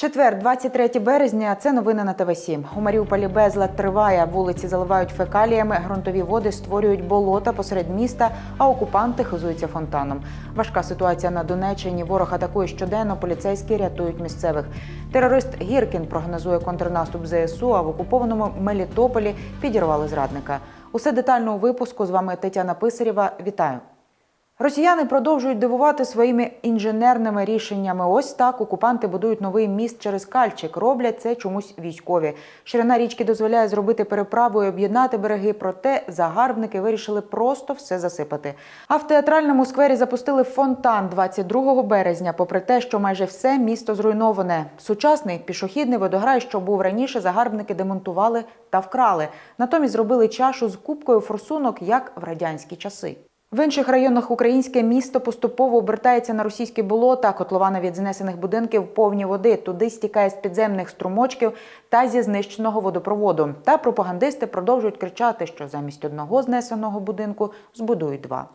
Четвер, 23 березня. Це новини на ТВ 7 У Маріуполі безлад триває. Вулиці заливають фекаліями, ґрунтові води створюють болота посеред міста, а окупанти хизуються фонтаном. Важка ситуація на Донеччині. Ворог атакує щоденно. Поліцейські рятують місцевих. Терорист Гіркін прогнозує контрнаступ ЗСУ. А в окупованому Мелітополі підірвали зрадника. Усе детально у випуску. З вами Тетяна Писарєва. Вітаю. Росіяни продовжують дивувати своїми інженерними рішеннями. Ось так окупанти будують новий міст через Кальчик. Роблять це чомусь військові. Ширина річки дозволяє зробити переправу і об'єднати береги. Проте загарбники вирішили просто все засипати. А в театральному сквері запустили фонтан 22 березня. Попри те, що майже все місто зруйноване. Сучасний пішохідний водограй, що був раніше, загарбники демонтували та вкрали. Натомість зробили чашу з кубкою форсунок, як в радянські часи. В інших районах українське місто поступово обертається на російські болота. Котлована від знесених будинків повні води. Туди стікає з підземних струмочків та зі знищеного водопроводу. Та пропагандисти продовжують кричати, що замість одного знесеного будинку збудують два.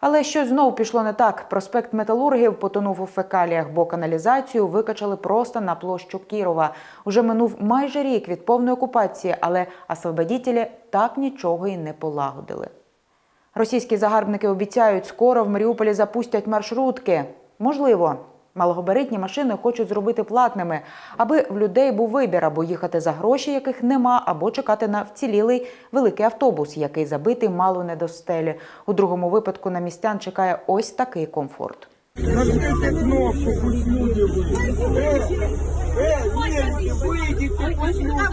Але щось знову пішло не так. Проспект металургів потонув у фекаліях, бо каналізацію викачали просто на площу Кірова. Уже минув майже рік від повної окупації, але освободітелі так нічого і не полагодили. Російські загарбники обіцяють, скоро в Маріуполі запустять маршрутки. Можливо, малогабаритні машини хочуть зробити платними, аби в людей був вибір або їхати за гроші, яких нема, або чекати на вцілілий великий автобус, який забитий мало не до стелі. У другому випадку на містян чекає ось такий комфорт. Нажмите кнопку, пусть люди выйдут. Э, э, немцы, выйдите, пусть люди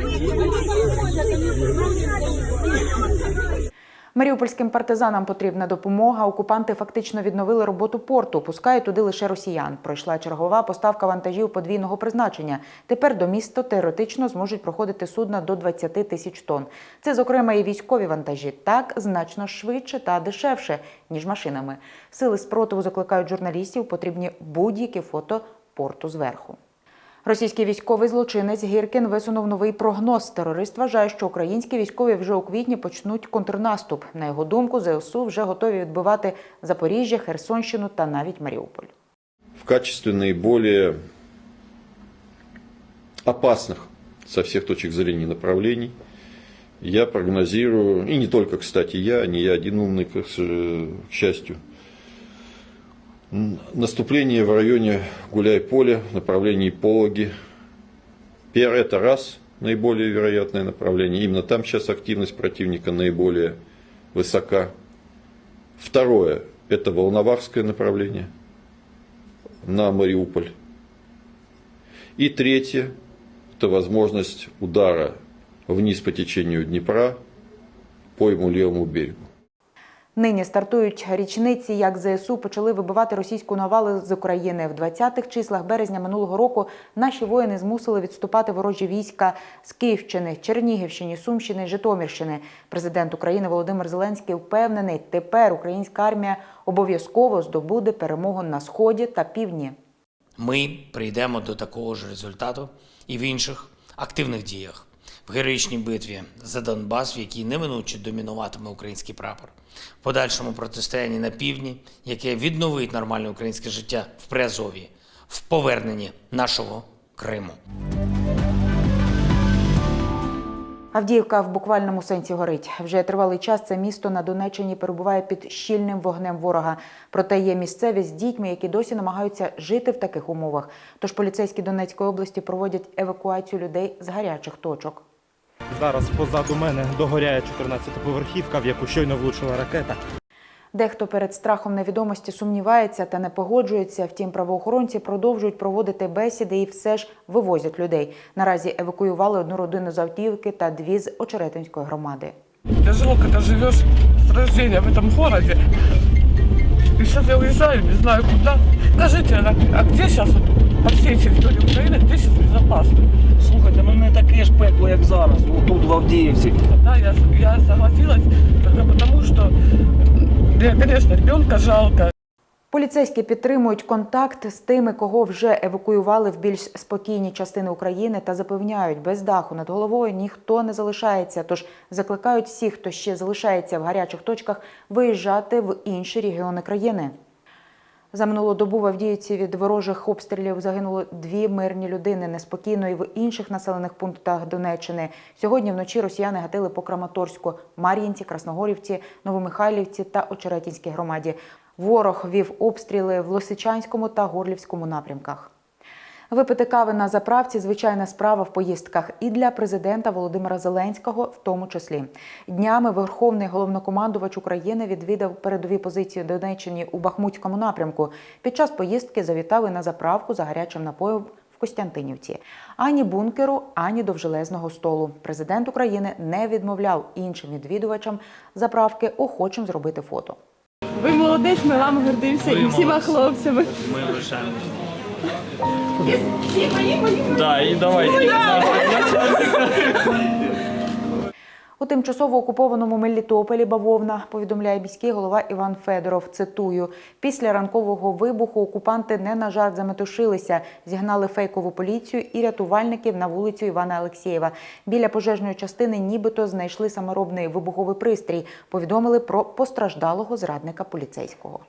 Маріупольським партизанам потрібна допомога. Окупанти фактично відновили роботу порту. Пускають туди лише росіян. Пройшла чергова поставка вантажів подвійного призначення. Тепер до міста теоретично зможуть проходити судна до 20 тисяч тонн. Це, зокрема, і військові вантажі. Так значно швидше та дешевше ніж машинами. Сили спротиву закликають журналістів. Потрібні будь-які фото порту зверху. Російський військовий злочинець Гіркін висунув новий прогноз. Терорист вважає, що українські військові вже у квітні почнуть контрнаступ. На його думку, ЗСУ вже готові відбивати Запоріжжя, Херсонщину та навіть Маріуполь. в качестве наиболее опасных со всех точек зрения направлений я прогнозирую, и не только, кстати, я, не я один умный, к счастью, м, наступление в районе Гуляй-Поля, направлении Пологи. Первое – это раз, наиболее вероятное направление. Именно там сейчас активность противника наиболее высока. Второе – это Волновахское направление на Мариуполь. И третье – это возможность удара вниз по течению Днепра по ему левому берегу. Нині стартують річниці, як ЗСУ почали вибивати російську навалу з України. В 20-х числах березня минулого року наші воїни змусили відступати ворожі війська з Київщини, Чернігівщини, Сумщини, Житомирщини. Президент України Володимир Зеленський впевнений, тепер українська армія обов'язково здобуде перемогу на сході та півдні. Ми прийдемо до такого ж результату і в інших активних діях в героїчній битві за Донбас, в якій неминуче домінуватиме український прапор, в подальшому протистоянні на півдні, яке відновить нормальне українське життя в Приазові, в поверненні нашого Криму. Авдіївка в буквальному сенсі горить. Вже тривалий час це місто на Донеччині перебуває під щільним вогнем ворога. Проте є місцеві з дітьми, які досі намагаються жити в таких умовах. Тож поліцейські Донецької області проводять евакуацію людей з гарячих точок. Зараз позаду мене догоряє 14-поверхівка, в яку щойно влучила ракета. Дехто перед страхом невідомості сумнівається та не погоджується. Втім, правоохоронці продовжують проводити бесіди і все ж вивозять людей. Наразі евакуювали одну родину з Авдіївки та дві з Очеретинської громади. Тяжело, когда живешь с рождения в этом городе. И сейчас я уезжаю, не знаю куда. Скажите, а, а где сейчас, по всей территории Украины, где сейчас безопасно? Слухайте, ну не таке ж пекло, як зараз, тут в Авдіївці. Да, я, я согласилась, что, мне, конечно, ребенка жалко. Поліцейські підтримують контакт з тими, кого вже евакуювали в більш спокійні частини України та запевняють, без даху над головою ніхто не залишається. Тож закликають всіх, хто ще залишається в гарячих точках, виїжджати в інші регіони країни. За минулу добу в Авдіївці від ворожих обстрілів загинуло дві мирні людини. Неспокійно і в інших населених пунктах Донеччини. Сьогодні вночі росіяни гатили по Краматорську, Мар'їнці, Красногорівці, Новомихайлівці та Очеретінській громаді. Ворог вів обстріли в Лосичанському та Горлівському напрямках. Випити кави на заправці звичайна справа в поїздках і для президента Володимира Зеленського, в тому числі. Днями Верховний головнокомандувач України відвідав передові позиції Донеччині у Бахмутському напрямку. Під час поїздки завітав і на заправку за гарячим напоєм в Костянтинівці. Ані бункеру, ані довжелезного столу. Президент України не відмовляв іншим відвідувачам заправки охочим зробити фото. Ви молодець, ми вами гордимося і всіма хлопцями. Ми лишаємося. Да, і давай. У тимчасово окупованому Мелітополі бавовна повідомляє міський голова Іван Федоров. Цитую: після ранкового вибуху окупанти не на жарт заметушилися, зігнали фейкову поліцію і рятувальників на вулицю Івана Алексєєва. Біля пожежної частини, нібито знайшли саморобний вибуховий пристрій. Повідомили про постраждалого зрадника поліцейського.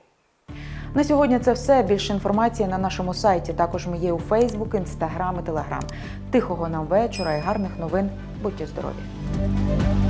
На сьогодні це все. Більше інформації на нашому сайті. Також ми є у Фейсбук, Інстаграм і Телеграм. Тихого нам вечора і гарних новин. Будьте здорові!